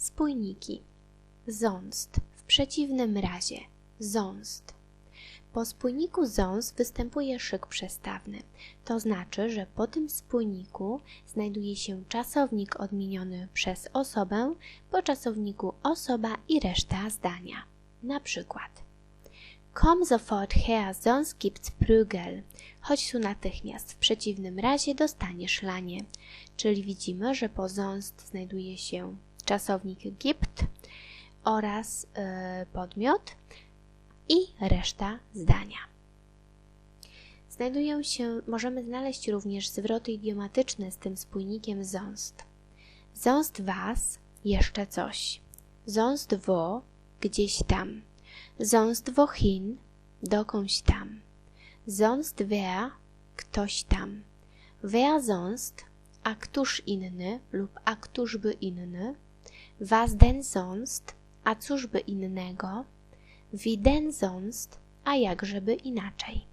Spójniki. Sonst w przeciwnym razie. Sonst. Po spójniku sonst występuje szyk przestawny. To znaczy, że po tym spójniku znajduje się czasownik odmieniony przez osobę, po czasowniku osoba i reszta zdania. Na przykład Komm sofort her, sonst gibt's Prügel. Chodź tu natychmiast, w przeciwnym razie dostaniesz lanie. Czyli widzimy, że po sonst znajduje się czasownik gibt oraz y, podmiot i reszta zdania. Znajdują się, możemy znaleźć również zwroty idiomatyczne z tym spójnikiem sonst. Sonst was, jeszcze coś. Sonst wo, gdzieś tam. Sonst wohin, dokądś tam. Sonst wer, ktoś tam. Wer sonst, a któż inny lub a któżby inny. Was denn sonst, a cóżby innego. Wie denn sonst, a jakżeby inaczej.